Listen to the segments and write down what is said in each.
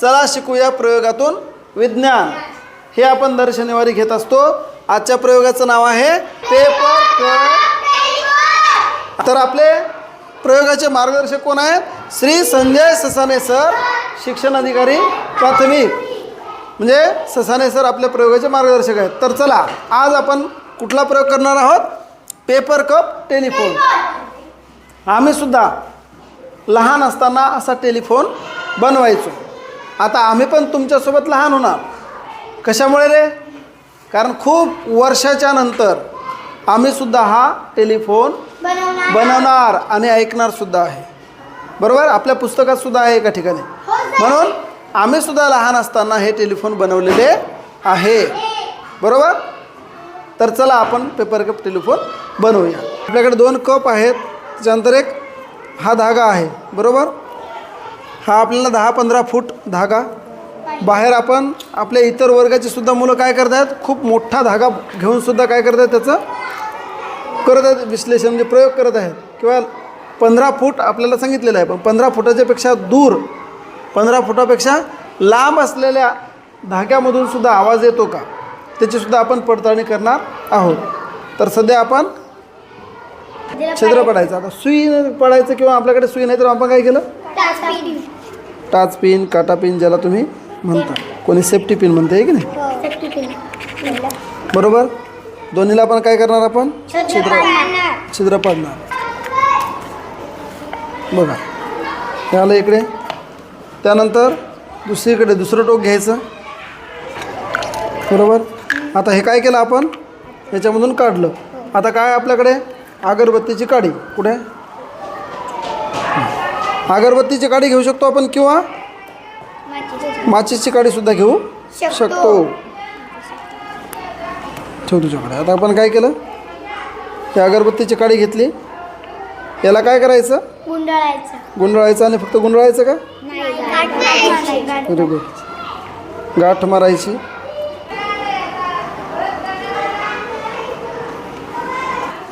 चला शिकूया प्रयोगातून विज्ञान. हे आपण दर शनिवारी घेत असतो. आजच्या प्रयोगाचं नाव आहे पेपर तर आपले प्रयोगाचे मार्गदर्शक कोण आहेत? श्री संजय ससाने सर शिक्षण अधिकारी प्राथमिक. म्हणजे ससाने सर आपल्या प्रयोगाचे मार्गदर्शक आहेत. तर चला आज आपण कुठला प्रयोग करणार आहोत? Paper cup telephone. आम्ही सुद्धा लहान असताना असा टेलिफोन बनवायचो. आता आम्ही पण तुमच्यासोबत लहान होणार. कशामुळे रे? कारण खूप वर्षाच्या नंतर आम्ही सुद्धा हा टेलिफोन बनवणार. आणि ऐकणार सुद्धा आहे. बरोबर? आपल्या पुस्तकात सुद्धा आहे एका ठिकाणी. म्हणून आम्ही सुद्धा लहान असताना हे टेलिफोन बनवलेले आहे. बरोबर? तर चला आपण पेपर कप टेलिफोन बनवूया. आपल्याकडे दोन कप आहेत. त्याच्यानंतर एक हा धागा आहे. बरोबर? हा आपल्याला दहा पंधरा फूट धागा. बाहेर आपण आपल्या इतर वर्गाची सुद्धा मुलं काय करत आहेत खूप मोठा धागा घेऊन सुद्धा काय करत आहेत त्याचं? करत आहेत विश्लेषण म्हणजे प्रयोग करत आहेत. किंवा पंधरा फूट आपल्याला सांगितलेलं आहे पण पंधरा फुटाच्या पेक्षा दूर पंधरा फुटापेक्षा लांब असलेल्या धाग्यामधून सुद्धा आवाज येतो का? त्याचीसुद्धा आपण पडताळणी करणार आहोत. तर सध्या आपण छिद्र पडायचं. आता सुई पडायचं किंवा आपल्याकडे सुई नाही तर आपण काय केलं? टाच पिन काटा पिन ज्याला तुम्ही म्हणता. कोणी सेफ्टी पिन म्हणते आहे की नाही? बरोबर? दोन्हीला आपण काय करणार आपण? छिद्र छिद्र पाडणार. बघा. हे आलं इकडे. त्यानंतर दुसरीकडे दुसरं टोक घ्यायचं. बरोबर? आता हे काय केलं आपण? याच्यामधून काढलं. आता काय आपल्याकडे? अगरबत्तीची काडी. कुठे? अगरबत्तीची काडी घेऊ शकतो आपण किंवा माचीसची काडीसुद्धा घेऊ शकतो. ठेव तुझ्याकडे. आता आपण काय केलं? ही अगरबत्तीची काडी घेतली. याला काय करायचं? गुंडाळायचं. गुंडाळायचं आणि फक्त गुंडाळायचं का? गुड. गाठ मारायची.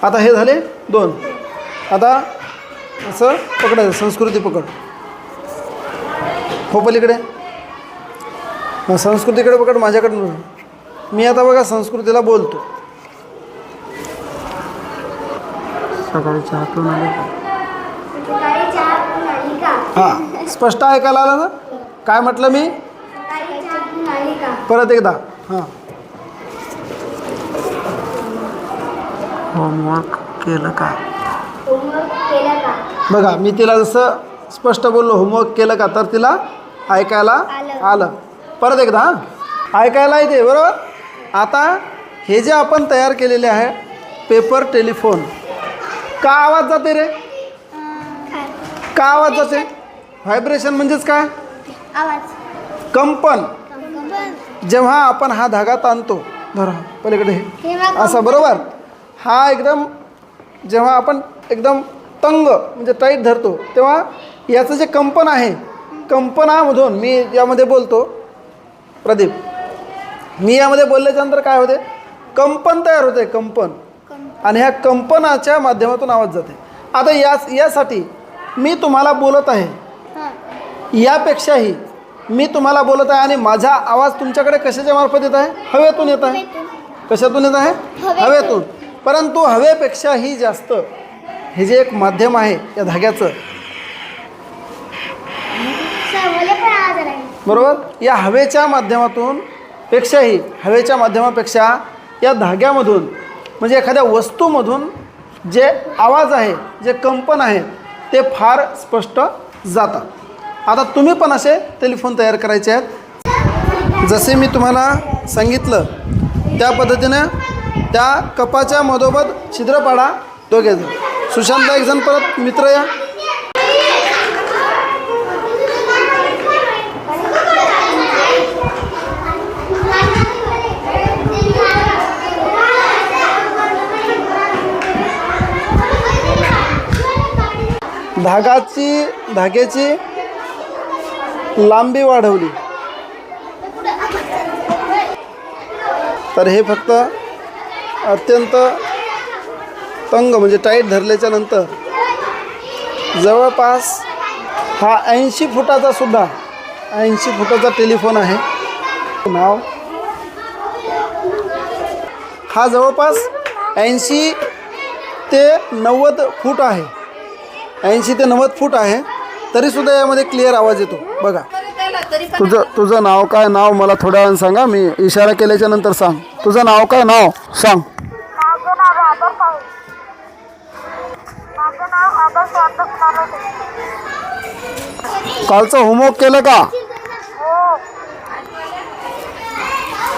आता हे झाले दोन. आता असं पकडायचं संस्कृती पकड. हो पलीकडे. मग संस्कृतीकडे पकड माझ्याकडे बघ. मी आता बघा संस्कृतीला बोलतो. सकाळी चहा पिऊन हां. स्पष्ट ऐकायला आलं ना? काय म्हटलं मी? परत एकदा. हां. होमवर्क केलं का बघा मी तिला जसं स्पष्ट बोललो होमवर्क केलं का तर तिला ऐकायला आलं. परत एकदा हां. ऐकायला येते बरोबर? आता हे जे आपण तयार केलेले आहे पेपर टेलिफोन का आवाज जाते रे? का आवाज जाते? व्हायब्रेशन म्हणजेच काय? कंपन. जेव्हा आपण हा धागा ताणतो धरा पलीकडे हे. असा बरोबर? हा एकदम जेव्हा आपण एकदम तंग म्हणजे टाईट धरतो. तेव्हा याचं जे कंपन आहे कंपनामधून मी यामध्ये बोलतो प्रदीप. मी यामध्ये बोलल्याच्यानंतर काय होते? कंपन तयार होते कंपन. आणि ह्या कंपनाच्या माध्यमातून आवाज जाते. आता याच यासाठी मी तुम्हाला बोलत आहे. यापेक्षाही मी तुम्हाला बोलत आहे आणि माझा आवाज तुमच्याकडे कशाच्या मार्फत येत आहे? हवेतून येत आहे. कशातून येत आहे. हवेतून. परंतु हवेपेक्षाही जास्त. हे जे एक माध्यम आहे या धाग्याचं. बरोबर? या हवेच्या माध्यमातून पेक्षाही हवेच्या माध्यमापेक्षा या धाग्यामधून म्हणजे एखाद्या वस्तूमधून जे आवाज आहे जे कंपन आहे ते फार स्पष्ट जातात. आता तुम्ही पण असे टेलिफोन तयार करायचे आहेत. जसे मी तुम्हाला सांगितलं त्या पद्धतीनं त्या कपाच्या मधोमध छिद्र पाडा दोघे सुशांतला सुशांत एक जण परत मित्र या. धागाची धाग्याची लांबी वाढवली. तर हे फक्त अत्यंत तंग म्हणजे टाईट धरल्याच्या नंतर जवळपास हा ऐंशी फुटाचा सुद्धा ऐंशी फुटाचा टेलिफोन आहे. नाव? हा जवळपास ऐंशी ते नव्वद फूट आहे. ऐंशी ते नव्वद फूट आहे. तरीसुद्धा यामध्ये क्लिअर आवाज येतो. बघा. तुझं तुझं नाव काय? नाव मला थोड्या वेळानं सांगा. मी इशारा केल्याच्यानंतर सांग. तुझं नाव काय? नाव सांग माझं नाव आदर्श आहे माझं नाव आदर्श आदर्श नानवते कालचं होमवर्क केलं का? हो.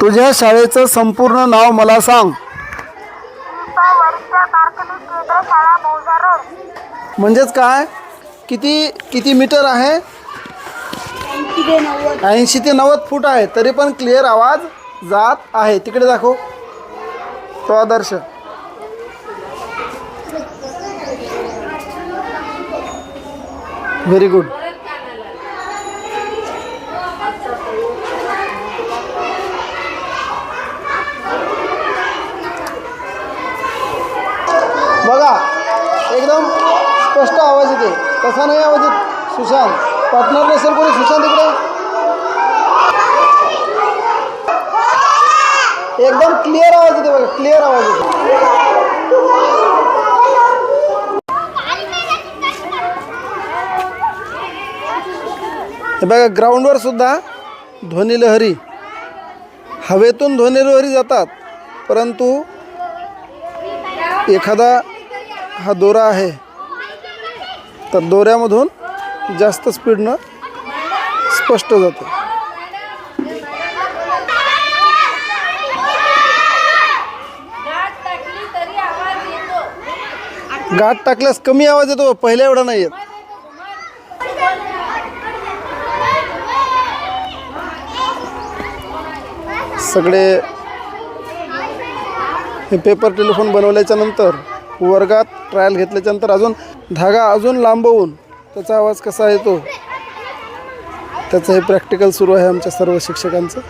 तुझ्या शाळेचं संपूर्ण नाव मला सांग. म्हणजेच काय? किती किती मीटर आहे? ऐंशी ते नव्वद फूट आहे. तरी पण क्लिअर आवाज जात आहे. तिकडे दाखव. तो आदर्श. व्हेरी गुड बघा एकदम स्पष्ट आवाज येते तसा नाही आवाज येत सुशांत. पार्टनर नसेल कोणी? सुशांत इकडे? एकदम क्लिअर आवाज येते बघा क्लिअर आवाज येते हे बघा ग्राउंडवर सुद्धा ध्वनिलहरी हवेतून ध्वनिलहरी जातात. परंतु एखादा हा दोरा आहे तर दोऱ्यामधून जास्त स्पीडनं स्पष्ट जातं. गाठ गाठ टाकल्यास कमी आवाज येतो पहिल्या एवढा नाही येत. सगळे हे पेपर टेलिफोन बनवल्याच्या नंतर वर्गात ट्रायल घेतल्याच्या नंतर अजून धागा अजून लांबवून त्याचा आवाज कसा येतो? त्याचं हे प्रॅक्टिकल सुरू आहे आमच्या सर्व शिक्षकांचं.